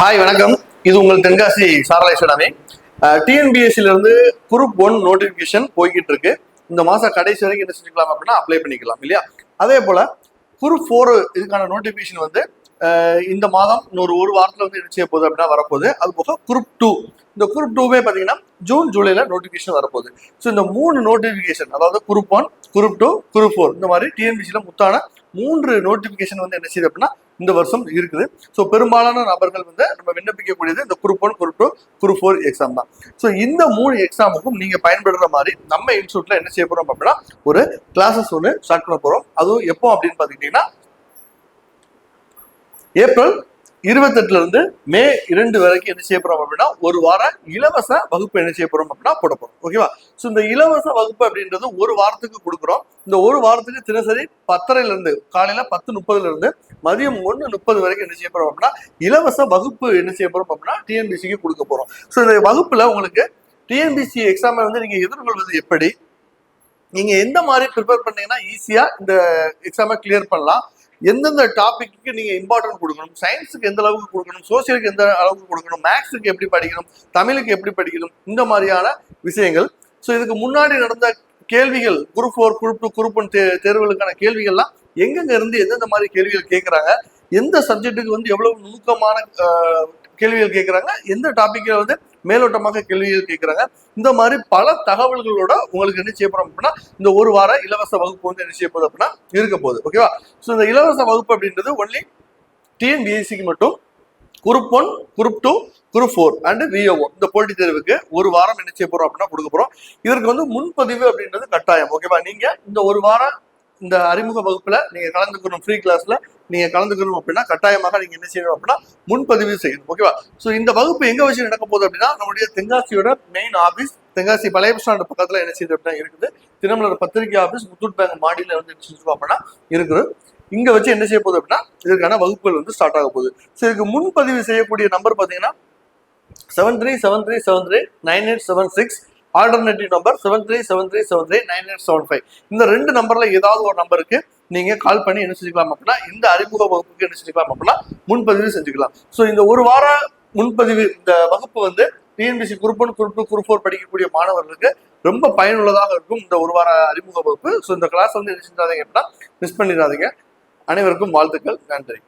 Hi வணக்கம். இது உங்கள் தென்காசி சாரலை சுடாமே டிஎன்பிஎஸ்சில இருந்து குரூப் ஒன் நோட்டிபிகேஷன் போய்கிட்டு இருக்கு இந்த மாசம் கடைசி வரைக்கும் என்ன செஞ்சுக்கலாம் அப்படின்னா அப்ளை பண்ணிக்கலாம் இல்லையா? அதே போல குரூப் ஃபோர் இதுக்கான நோட்டிபிகேஷன் வந்து இந்த மாதம் இன்னொரு ஒரு வாரத்தில் வந்து என்ன செய்ய போகுது அப்படின்னா வரப்போகுது. அது போக குரூப் டூ இந்த குரூப் டூவே பார்த்தீங்கன்னா ஜூன் ஜூலையில் நோட்டிஃபிகேஷன் வரப்போகுது. ஸோ இந்த மூணு நோட்டிஃபிகேஷன் அதாவது group one group two group four இந்த மாதிரி டிஎன்பிசியில் முத்தான மூன்று நோட்டிஃபிகேஷன் வந்து என்ன செய்யுது அப்படின்னா இந்த வருஷம் இருக்குது. ஸோ பெரும்பாலான நபர்கள் வந்து நம்ம விண்ணப்பிக்கக்கூடியது இந்த group one group two group four exam தான். ஸோ இந்த மூணு எக்ஸாமுக்கும் நீங்கள் பயன்படுற மாதிரி நம்ம இன்ஸ்டியூட்டில் என்ன செய்ய போகிறோம் அப்படின்னா ஒரு கிளாஸஸ் ஒன்று ஸ்டார்ட் பண்ண போகிறோம் அதுவும் எப்போ அப்படின்னு பார்த்துக்கிட்டிங்கன்னா ஏப்ரல் இருபத்தெட்டுல இருந்து மே இரண்டு வரைக்கும் என்ன செய்ய போறோம் அப்படின்னா ஒரு வாரம் இலவச வகுப்பு என்ன செய்ய போறோம் அப்படின்னா போட போறோம். ஓகேவா ஸோ இந்த இலவச வகுப்பு அப்படின்றது ஒரு வாரத்துக்கு கொடுக்குறோம். இந்த ஒரு வாரத்துக்கு தினசரி பத்தரைல இருந்து காலையில பத்து முப்பதுல இருந்து மதியம் ஒன்று முப்பது வரைக்கும் என்ன செய்ய போறோம் அப்படின்னா இலவச வகுப்பு என்ன செய்ய போறோம் அப்படின்னா டிஎன்பிசிக்கு கொடுக்க போறோம். ஸோ இந்த வகுப்புல உங்களுக்கு டிஎன்பிசி எக்ஸாமை வந்து நீங்க எதிர்கொள்வது எப்படி? நீங்க எந்த மாதிரி ப்ரிப்பேர் பண்ணீங்கன்னா ஈஸியா இந்த எக்ஸாமை கிளியர் பண்ணலாம். எந்தெந்த டாபிக்கு நீங்க இம்பார்ட்டன்ட் கொடுக்கணும்? சயின்ஸுக்கு எந்த அளவுக்கு கொடுக்கணும்? சோசியலுக்கு எந்த அளவுக்கு கொடுக்கணும்? மேக்ஸுக்கு எப்படி படிக்கணும்? தமிழுக்கு எப்படி படிக்கணும்? இந்த மாதிரியான விஷயங்கள். ஸோ இதுக்கு முன்னாடி நடந்த கேள்விகள் group four group two group one தே தேர்வுகளுக்கான கேள்விகள்லாம் எங்கெங்க இருந்து எந்தெந்த மாதிரி கேள்விகள் கேட்குறாங்க எந்த சப்ஜெக்ட்டுக்கு வந்து எவ்வளவு நுணுக்கமான கேள்விகள் கேட்குறாங்க எந்த டாப்பிக்கில் வந்து மேலோட்டமாக கேள்விகள் கேட்குறாங்க இந்த மாதிரி பல தகவல்களோட உங்களுக்கு என்ன செய்ய போறோம் அப்படின்னா இந்த ஒரு வார இலவச வகுப்பு வந்து என்ன செய்ய போகுது அப்படின்னா இருக்க போகுது. ஓகேவா ஸோ இந்த இலவச வகுப்பு அப்படின்றது ஒன்லி டிஎன்பிஎஸ்சிக்கு மட்டும் group one group two group four and V O O இந்த போட்டித் தேர்வுக்கு ஒரு வாரம் என்ன செய்ய போறோம் அப்படின்னா கொடுக்க போறோம். இதற்கு வந்து முன்பதிவு அப்படின்றது கட்டாயம். ஓகேவா நீங்க இந்த ஒரு வாரம் இந்த அறிமுக வகுப்புல நீங்க கலந்துக்கணும் ஃப்ரீ கிளாஸ்ல நீங்க கலந்துக்கணும் அப்படின்னா கட்டாயமாக நீங்க என்ன செய்யணும் அப்படின்னா முன்பதிவு செய்யணும். ஓகேவா ஸோ இந்த வகுப்பு எங்க வச்சு நடக்க போகுது அப்படின்னா நம்முடைய தென்காசியோட மெயின் ஆபீஸ் தென்காசி பழைய பஸ் ஸ்டாண்ட் பக்கத்துல என்ன செய்யுது அப்படின்னா இருக்குது. திருமலர் பத்திரிகை ஆபீஸ் முத்தூட் பேங்க் மாடியில வந்து என்ன செஞ்சிருக்கோம் அப்படின்னா இருக்குது. இங்க வச்சு என்ன செய்ய போகுது அப்படின்னா இதற்கான வகுப்புகள் வந்து ஸ்டார்ட் ஆக போகுது. ஸோ இதுக்கு முன்பதிவு செய்யக்கூடிய நம்பர் பாத்தீங்கன்னா seven three seven three seven three nine eight seven six alternative number seven three seven three seven three nine eight seven five இந்த ரெண்டு நம்பர்ல ஏதாவது ஒரு நம்பருக்கு நீங்க கால் பண்ணி என்ன செஞ்சுக்கலாம் அப்படின்னா இந்த அறிமுக வகுப்புக்கு என்ன செஞ்சுக்கலாம் அப்படின்னா முன்பதிவு செஞ்சுக்கலாம். ஸோ இந்த ஒரு வார முன்பதிவு இந்த வகுப்பு வந்து TNPSC group one group two group four படிக்கக்கூடிய மாணவர்களுக்கு ரொம்ப பயனுள்ளதாக இருக்கும் இந்த ஒரு வார அறிமுக வகுப்பு. ஸோ இந்த கிளாஸ் வந்து என்ன செஞ்சாதீங்க அப்படின்னா மிஸ் பண்ணிடாதீங்க. அனைவருக்கும் வாழ்த்துக்கள். நன்றி.